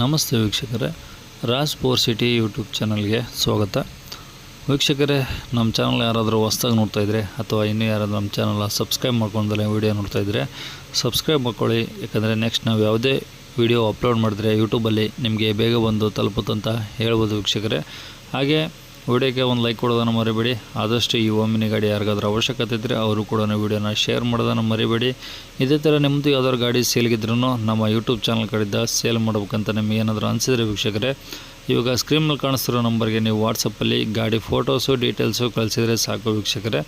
ನಮಸ್ತೆ ವೀಕ್ಷಕರೇ, Raj four city YouTube ಚಾನಲ್ಗೆ ಸ್ವಾಗತ. ವೀಕ್ಷಕರೇ, ನಮ್ಮ ಚಾನಲ್ ಯಾರಾದರೂ ಹೊಸ್ದಾಗಿ ನೋಡ್ತಾ ಇದ್ರೆ ಅಥವಾ ಇನ್ನೂ ಯಾರಾದರೂ ನಮ್ಮ ಚಾನಲ್ನ ಸಬ್ಸ್ಕ್ರೈಬ್ ಮಾಡ್ಕೊಂಡಲ್ಲೇ ವೀಡಿಯೋ ನೋಡ್ತಾ ಇದ್ದರೆ ಸಬ್ಸ್ಕ್ರೈಬ್ ಮಾಡ್ಕೊಳ್ಳಿ. ಯಾಕಂದರೆ ನೆಕ್ಸ್ಟ್ ನಾವು ಯಾವುದೇ ವಿಡಿಯೋ ಅಪ್ಲೋಡ್ ಮಾಡಿದ್ರೆ ಯೂಟ್ಯೂಬಲ್ಲಿ ನಿಮಗೆ ಬೇಗ ಬಂದು ತಲುಪುತ್ತಂತ ಹೇಳ್ಬೋದು ವೀಕ್ಷಕರೇ. ಹಾಗೆ ವಿಡಿಯೋಕ್ಕೆ ಒಂದು ಲೈಕ್ ಕೊಡೋದನ್ನು ಮರಿಬೇಡಿ. ಆದಷ್ಟು ಈ ಓಮಿನಿ ಗಾಡಿ ಯಾರಿಗಾದ್ರೂ ಅವಶ್ಯಕತೆ ಇದ್ದರೆ ಅವರು ಕೂಡ ವಿಡಿಯೋನ ಶೇರ್ ಮಾಡೋದನ್ನು ಮರಿಬೇಡಿ. ಇದೇ ಥರ ನಿಮ್ಮದು ಯಾವ್ದಾದ್ರು ಗಾಡಿ ಸೇಲ್ಗಿದ್ರೂ ನಮ್ಮ ಯೂಟ್ಯೂಬ್ ಚಾನಲ್ ಕಡೆಯಿಂದ ಸೇಲ್ ಮಾಡ್ಬೇಕಂತ ನಿಮಗೆ ಏನಾದರೂ ಅನಿಸಿದ್ರೆ ವೀಕ್ಷಕರೇ. ಇವಾಗ ಸ್ಕ್ರೀನಲ್ಲಿ ಕಾಣಿಸ್ತಿರೋ ನಂಬರ್ಗೆ ನೀವು ವಾಟ್ಸಪ್ಪಲ್ಲಿ ಗಾಡಿ ಫೋಟೋಸು ಡೀಟೇಲ್ಸು ಕಳಿಸಿದರೆ ಸಾಕು ವೀಕ್ಷಕರೇ.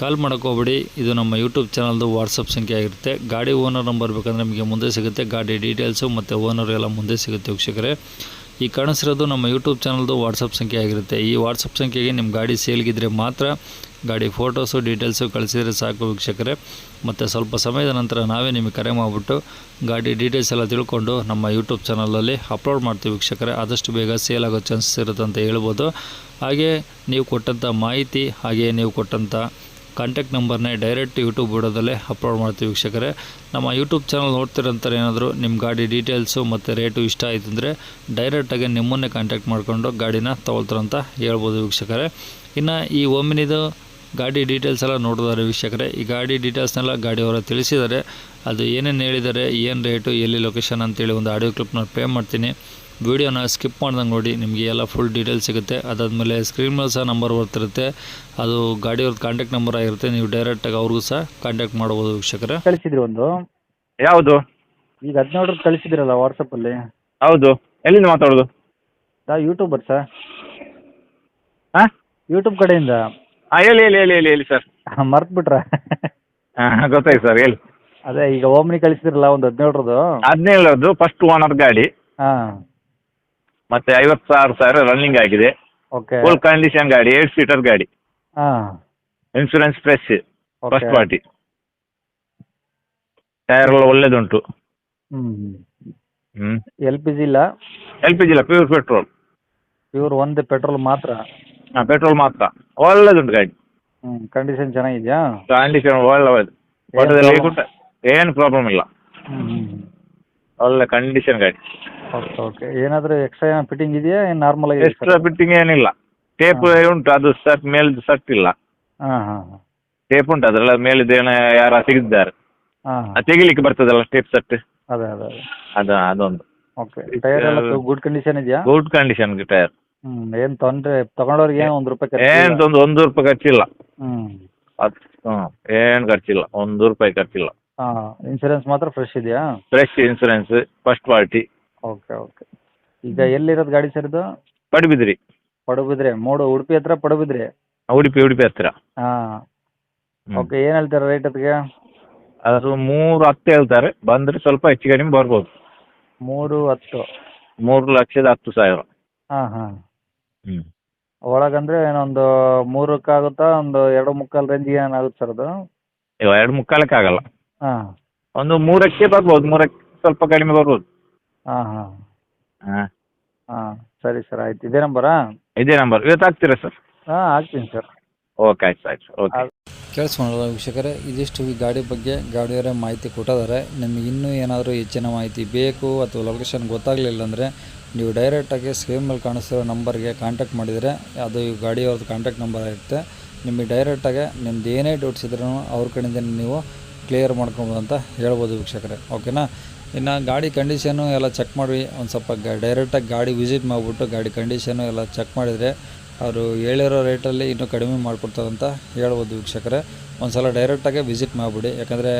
ಕಾಲ್ ಮಾಡೋಕೋಬೇಡಿ ಇದು ನಮ್ಮ ಯೂಟ್ಯೂಬ್ ಚಾನಲ್ದು ವಾಟ್ಸಪ್ ಸಂಖ್ಯೆ ಆಗಿರುತ್ತೆ. ಗಾಡಿ ಓನರ್ ನಂಬರ್ ಬೇಕಂದ್ರೆ ನಿಮಗೆ ಮುಂದೆ ಸಿಗುತ್ತೆ. ಗಾಡಿ ಡೀಟೇಲ್ಸು ಮತ್ತು ಓನರ್ ಎಲ್ಲ ಮುಂದೆ ಸಿಗುತ್ತೆ ವೀಕ್ಷಕರೇ. ಈ ಕಾಣಿಸಿರೋದು ನಮ್ಮ ಯೂಟ್ಯೂಬ್ ಚಾನಲ್ದು ವಾಟ್ಸಪ್ ಸಂಖ್ಯೆ ಆಗಿರುತ್ತೆ. ಈ ವಾಟ್ಸಪ್ ಸಂಖ್ಯೆಗೆ ನಿಮ್ಮ ಗಾಡಿ ಸೇಲ್ಗಿದ್ರೆ ಮಾತ್ರ ಗಾಡಿ ಫೋಟೋಸು ಡೀಟೇಲ್ಸು ಕಳಿಸಿದರೆ ಸಾಕು ವೀಕ್ಷಕರೇ. ಮತ್ತು ಸ್ವಲ್ಪ ಸಮಯದ ನಂತರ ನಾವೇ ನಿಮಗೆ ಕರೆ ಮಾಡಿಬಿಟ್ಟು ಗಾಡಿ ಡೀಟೇಲ್ಸ್ ಎಲ್ಲ ತಿಳ್ಕೊಂಡು ನಮ್ಮ ಯೂಟ್ಯೂಬ್ ಚಾನಲಲ್ಲಿ ಅಪ್ಲೋಡ್ ಮಾಡ್ತೀವಿ ವೀಕ್ಷಕರೇ. ಆದಷ್ಟು ಬೇಗ ಸೇಲ್ ಆಗೋ ಚಾನ್ಸಸ್ ಇರುತ್ತೆ ಅಂತ ಹೇಳ್ಬೋದು. ಹಾಗೆ ನೀವು ಕೊಟ್ಟಂಥ ಮಾಹಿತಿ, ಹಾಗೆ ನೀವು ಕೊಟ್ಟಂಥ ಕಾಂಟ್ಯಾಕ್ಟ್ ನಂಬರ್ನೇ ಡೈರೆಕ್ಟ್ ಯೂಟ್ಯೂಬ್ ವಿಡಿಯೋದಲ್ಲೇ ಅಪ್ಲೋಡ್ ಮಾಡ್ತೀವಿ ವೀಕ್ಷಕರೇ. ನಮ್ಮ ಯೂಟ್ಯೂಬ್ ಚಾನಲ್ ನೋಡ್ತಿರೋಂಥವ್ರು ಏನಾದರೂ ನಿಮ್ಮ ಗಾಡಿ ಡೀಟೇಲ್ಸು ಮತ್ತು ರೇಟು ಇಷ್ಟ ಆಯಿತು ಅಂದರೆ ಡೈರೆಕ್ಟಾಗಿ ನಿಮ್ಮನ್ನೇ ಕಾಂಟ್ಯಾಕ್ಟ್ ಮಾಡಿಕೊಂಡು ಗಾಡಿನ ತೊಗೊಳ್ತಾರಂತ ಹೇಳ್ಬೋದು ವೀಕ್ಷಕರೇ. ಇನ್ನು ಈ ಒಮ್ಮಿನಿದು ಗಾಡಿ ಡೀಟೇಲ್ಸ್ ಎಲ್ಲ ನೋಡಿದಾರೆ ವೀಕ್ಷಕರೇ. ಈ ಗಾಡಿ ಡೀಟೇಲ್ಸ್ನೆಲ್ಲ ಗಾಡಿಯವರ ತಿಳಿಸಿದ್ದಾರೆ. ಅದು ಏನೇನು ಹೇಳಿದ್ದಾರೆ, ಏನು ರೇಟು ಎಲ್ಲಿ ಲೊಕೇಶನ್ ಅಂತೇಳಿ ಒಂದು ಆಡಿಯೋ ಕ್ಲಿಪ್ನ ಪೇ ಮಾಡ್ತೀನಿ. ವೀಡಿಯೋನ ಸ್ಕಿಪ್ ಮಾಡ್ದಂಗೆ ನೋಡಿ ನಿಮಗೆ ಎಲ್ಲ ಫುಲ್ ಡೀಟೇಲ್ಸ್ ಸಿಗುತ್ತೆ. ಅದಾದಮೇಲೆ ಸ್ಕ್ರೀನ್ ಮೇಲೆ ಸಹ ನಂಬರ್ ಬರ್ತಿರುತ್ತೆ ಅದು ಗಾಡಿಯವ್ರದ್ದು ಕಾಂಟ್ಯಾಕ್ಟ್ ನಂಬರ್ ಆಗಿರುತ್ತೆ. ನೀವು ಡೈರೆಕ್ಟಾಗಿ ಅವ್ರಿಗೂ ಸಹ ಕಾಂಟ್ಯಾಕ್ಟ್ ಮಾಡ್ಬೋದು ವೀಕ್ಷಕರೇ. ಕಳಿಸಿದ್ರಿ ಒಂದು? ಯಾವುದು? ಈಗ ಹದಿನೇಳರದ್ದು ಕಳಿಸಿದ್ರಲ್ಲ ವಾಟ್ಸಪ್ಪಲ್ಲಿ ಹೌದು. ಎಲ್ಲಿಂದ ಮಾತಾಡೋದು? Sir YouTuber sir. ಹಾಂ? ಯೂಟ್ಯೂಬ್ ಕಡೆಯಿಂದ. ಹಾಂ ಹೇಳಿ ಹೇಳಿ ಹೇಳಿ ಹೇಳಿ ಹೇಳಿ ಸರ್. ಮರ್ತು ಬಿಟ್ರ ಹಾಂ ಗೊತ್ತಾಯ್ತು ಸರ್ ಹೇಳಿ. ಅದೇ ಈಗ ಓಮ್ನಿ ಕಳಿಸಿದ್ರಲ್ಲ ಒಂದು ಹದಿನೇಳರದ್ದು. ಹದಿನೇಳರದ್ದು ಫಸ್ಟ್ ಓನರ್ ಗಾಡಿ. ಹಾಂ. ಮತ್ತೆ ಐವತ್ತಾರು ಸಾವಿರ ರನ್ನಿಂಗ್ ಆಗಿದೆ. ಓಕೆ ಫುಲ್ ಕಂಡೀಷನ್ ಗಾಡಿ ಏಟ್ ಸೀಟರ್ ಗಾಡಿ. ಹಾಂ. Insurance fresh first party tyre ಎಲ್ಲ ಒಳ್ಳೇದುಂಟು. ಹ್ಞೂ ಹ್ಞೂ ಎಲ್ ಪಿ ಜಿ ಇಲ್ಲ? ಎಲ್ ಪಿ ಜಿ ಇಲ್ಲ ಪ್ಯೂರ್ ಪೆಟ್ರೋಲ್ ಪ್ಯೂರ್ ಒಂದು ಪೆಟ್ರೋಲ್ ಮಾತ್ರ? ಹಾಂ ಪೆಟ್ರೋಲ್ ಮಾತ್ರ. ಒಳ್ಳೇದುಂಟು ಗಾಡಿ. ಹ್ಞೂ ಕಂಡೀಷನ್ ಚೆನ್ನಾಗಿದೆಯಾ? ಕಂಡೀಷನ್ ಒಳ್ಳೆ ಏನ್ ಪ್ರಾಬ್ಲಮ್ ಇಲ್ಲ. ಹ್ಞೂ ಒಳ್ಳೆ ಕಂಡೀಷನ್ ಗಾಡಿ. ಓಕೆ ಓಕೆ ಏನಾದರೂ ಎಕ್ಸ್ಟ್ರಾ ಏನೋ ಫಿಟ್ಟಿಂಗ್ ಇದೆಯಾ? ಏನು ನಾರ್ಮಲ್ ಆಗಿ ಎಕ್ಸ್ಟ್ರಾ ಫಿಟ್ಟಿಂಗ್ ಏನಿಲ್ಲ. ಟೇಪ್ ಉಂಟು ಅದು ಸಟ್ ಮೇಲಿದ್ದು ಸಟ್ ಇಲ್ಲ. ಹಾಂ ಹಾಂ ಹಾಂ. ಟೇಪ್ ಉಂಟು ಅದರಲ್ಲ ಮೇಲಿದ್ದು ಏನೋ ಯಾರ ತೆಗೆದಿದ್ದಾರೆ. ಹಾಂ ಅದು ತೆಗಿಲಿಕ್ಕೆ ಬರ್ತದಲ್ಲ ಟೇಪ್ ಸಟ್ ಅದೇ ಅದೇ ಅದೇ. ಅದು ಅದೊಂದು. ಓಕೆ ಟೈರ್ ಎಲ್ಲ ಗುಡ್ ಕಂಡೀಷನ್ ಇದೆಯಾ? ಗುಡ್ ಕಂಡೀಷನ್ ಟೈರ್ ಹ್ಮ್ ಏನ್ ತೊಂದ್ರೆ ತಗೊಂಡವ್ರಿಗೆ ಏನು ಒಂದು ರೂಪಾಯಿ ಖರ್ಚು ಏನು ಒಂದ್ ಒಂದು ರೂಪಾಯಿ ಖರ್ಚಿಲ್ಲ. ಹ್ಮ್. ಅದು ಹ್ಞೂ ಏನು ಖರ್ಚಿಲ್ಲ ಒಂದು ರೂಪಾಯಿ ಖರ್ಚಿಲ್ಲ. ಹಾ ಇನ್ಸೂರೆನ್ಸ್ ಮಾತ್ರ ಫ್ರೆಶ್ ಇದೆಯಾ? Fresh insurance first party okay okay ಈಗ ಎಲ್ಲಿರೋದು ಗಾಡಿ ಸರ್ ಇದು? ಪಡುಬಿದ್ರಿ. ಪಡುಬಿದ್ರೆ ಮೂಡು ಉಡುಪಿ ಹತ್ರ ಪಡುಬಿದ್ರೆ? ಉಡುಪಿ ಉಡುಪಿ ಹತ್ತಿರ ಹಾ. ಹ್ಮ್. ಓಕೆ ಏನು ಹೇಳ್ತಾರೆ ರೇಟ್ ಅದಕ್ಕೆ? ಅದು ಮೂರು ಹತ್ತು ಹೇಳ್ತಾರೆ. ಬಂದರೆ ಸ್ವಲ್ಪ ಹೆಚ್ಚು ಕಡಿಮೆ ಬರ್ಬೋದು. ಮೂರು ಹತ್ತು. ಮೂರು ಲಕ್ಷದ ಹತ್ತು ಸಾವಿರ. ಹಾ ಹಾ. ಒಳಗಂದ್ರೆ ಏನೊಂದು ಮೂರಕ್ಕಾಗುತ್ತಾ ಒಂದು ಎರಡು ಮುಕ್ಕಾಲು ರೇಂಜಿಗೆ ಏನಾಗುತ್ತೆ ಸರ್ ಅದು? ಇವಾಗ ಎರಡು ಮುಕ್ಕಾಲಕ್ಕೆ ಆಗಲ್ಲ ಹಾ. ಒಂದು ಮೂರಕ್ಕೆ ಬರ್ಬೋದು ಮೂರಕ್ಕೆ ಸ್ವಲ್ಪ ಕಡಿಮೆ ಬರ್ಬೋದು. ಹಾ ಹಾಂ. ಹಾಂ. ಹಾಂ ಸರಿ ಸರ್ ಆಯ್ತು. ಇದೇ ನಂಬರಾ? ಇದೇ ನಂಬರ್. ಇವತ್ತು ಆಗ್ತೀರಾ ಸರ್? ಹಾಂ ಹಾಕ್ತೀನಿ ಸರ್. ಓಕೆ ಆಯ್ತು ಆಯ್ತು ಓಕೆ. ಕೇಳಿಸ್ಕೊಂಡ್ರಲ್ಲ ವೀಕ್ಷಕರೇ ಇದಿಷ್ಟು ಈ ಗಾಡಿ ಬಗ್ಗೆ ಗಾಡಿಯವರ ಮಾಹಿತಿ ಕೊಟ್ಟಿದ್ದಾರೆ. ನಿಮಗೆ ಇನ್ನೂ ಏನಾದರೂ ಹೆಚ್ಚಿನ ಮಾಹಿತಿ ಬೇಕು ಅಥವಾ ಲೊಕೇಶನ್ ಗೊತ್ತಾಗಲಿಲ್ಲ ಅಂದರೆ ನೀವು ಡೈರೆಕ್ಟಾಗಿ ಸ್ಕ್ರೀನ್ ಮೇಲೆ ಕಾಣಿಸ್ತಿರೋ ನಂಬರ್ಗೆ ಕಾಂಟ್ಯಾಕ್ಟ್ ಮಾಡಿದರೆ ಅದು ಈ ಗಾಡಿಯವ್ರದ್ದು ಕಾಂಟ್ಯಾಕ್ಟ್ ನಂಬರ್ ಆಗಿರುತ್ತೆ ನಿಮಗೆ ಡೈರೆಕ್ಟಾಗಿ ನಿಮ್ದು ಏನೇ ಡೌಟ್ಸ್ ಇದ್ರೂ ಅವ್ರ ಕಡೆಯಿಂದ ನೀವು ಕ್ಲಿಯರ್ ಮಾಡ್ಕೊಬೋದು ಅಂತ ಹೇಳ್ಬೋದು ವೀಕ್ಷಕರೇ. ಓಕೆನಾ? ಇನ್ನು ಗಾಡಿ ಕಂಡೀಷನು ಎಲ್ಲ ಚೆಕ್ ಮಾಡಿ ಒಂದು ಸ್ವಲ್ಪ ಗ ಡೈರೆಕ್ಟಾಗಿ ಗಾಡಿ ವಿಸಿಟ್ ಮಾಡಿಬಿಟ್ಟು ಗಾಡಿ ಕಂಡೀಷನು ಎಲ್ಲ ಚೆಕ್ ಮಾಡಿದರೆ ಅವರು ಹೇಳಿರೋ ರೇಟಲ್ಲಿ ಇನ್ನೂ ಕಡಿಮೆ ಮಾಡಿಕೊಡ್ತಾರೆ ಅಂತ ಹೇಳ್ಬೋದು ವೀಕ್ಷಕರೇ. ಒಂದು ಸಲ ಡೈರೆಕ್ಟಾಗೆ ವಿಸಿಟ್ ಮಾಡಿಬಿಡಿ. ಯಾಕಂದರೆ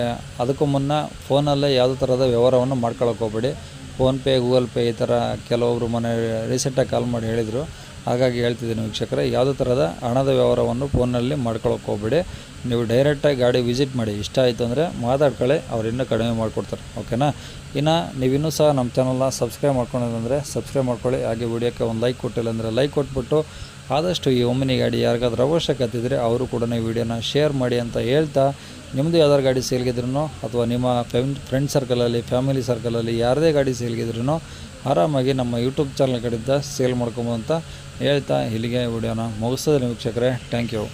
ಅದಕ್ಕೂ ಮುನ್ನ ಫೋನಲ್ಲೇ ಯಾವುದೇ ಥರದ ವ್ಯವಹಾರವನ್ನು ಮಾಡ್ಕೊಳಕ್ಕೆ ಹೋಗ್ಬೇಡಿ. ಫೋನ್ಪೇ ಗೂಗಲ್ ಪೇ ಈ ಥರ ಕೆಲವೊಬ್ಬರು ಮನೆ ರೀಸೆಂಟಾಗಿ ಕಾಲ್ ಮಾಡಿ ಹೇಳಿದರು. ಹಾಗಾಗಿ ಹೇಳ್ತಿದ್ದೀನಿ ವೀಕ್ಷಕರ, ಯಾವುದೇ ಥರದ ಹಣದ ವ್ಯವಹಾರವನ್ನು ಫೋನಲ್ಲಿ ಮಾಡ್ಕೊಳಕ್ಕೆ ಹೋಗ್ಬೇಡಿ. ನೀವು ಡೈರೆಕ್ಟಾಗಿ ಗಾಡಿ ವಿಸಿಟ್ ಮಾಡಿ, ಇಷ್ಟ ಆಯಿತು ಅಂದರೆ ಮಾತಾಡ್ಕೊಳ್ಳಿ, ಅವ್ರು ಇನ್ನೂ ಕಡಿಮೆ ಮಾಡಿಕೊಡ್ತಾರೆ, ಓಕೆನಾ? ಇನ್ನು ನೀವಿನ್ನೂ ಸಹ ನಮ್ಮ ಚಾನಲ್ನ ಸಬ್ಸ್ಕ್ರೈಬ್ ಮಾಡ್ಕೊಳೋದಂದರೆ ಸಬ್ಸ್ಕ್ರೈಬ್ ಮಾಡ್ಕೊಳ್ಳಿ, ಹಾಗೆ ವಿಡಿಯೋಕ್ಕೆ ಒಂದು ಲೈಕ್ ಕೊಟ್ಟಿಲ್ಲ ಅಂದರೆ ಲೈಕ್ ಕೊಟ್ಬಿಟ್ಟು ಆದಷ್ಟು ಈ ಒಮ್ಮಿನಿ ಗಾಡಿ ಯಾರಿಗಾದ್ರೂ ಅವಶ್ಯಕತೆ ಇದ್ದರೆ ಅವರು ಕೂಡ ಈ ವಿಡಿಯೋನ ಶೇರ್ ಮಾಡಿ ಅಂತ ಹೇಳ್ತಾ ನಿಮ್ಮದು ಯಾವ್ದಾರು ಗಾಡಿ ಸೇಲ್ಗಿದ್ರೂ ಅಥವಾ ನಿಮ್ಮ ಫ್ರೆಂಡ್ ಫ್ರೆಂಡ್ ಸರ್ಕಲಲ್ಲಿ, ಫ್ಯಾಮಿಲಿ ಸರ್ಕಲಲ್ಲಿ ಯಾರದೇ ಗಾಡಿ ಸೇಲ್ಗಿದ್ರೂ ಆರಾಮಾಗಿ ನಮ್ಮ ಯೂಟ್ಯೂಬ್ ಚಾನಲ್ ಕಡೆಯಿಂದ ಸೇಲ್ ಮಾಡ್ಕೊಬೋದು ಅಂತ ಹೇಳ್ತಾ ಇಲ್ಲಿಗೆ ವಿಡಿಯೋನ ಮುಗಿಸೋದ್ರೆ ವೀಕ್ಷಕರೇ. Thank you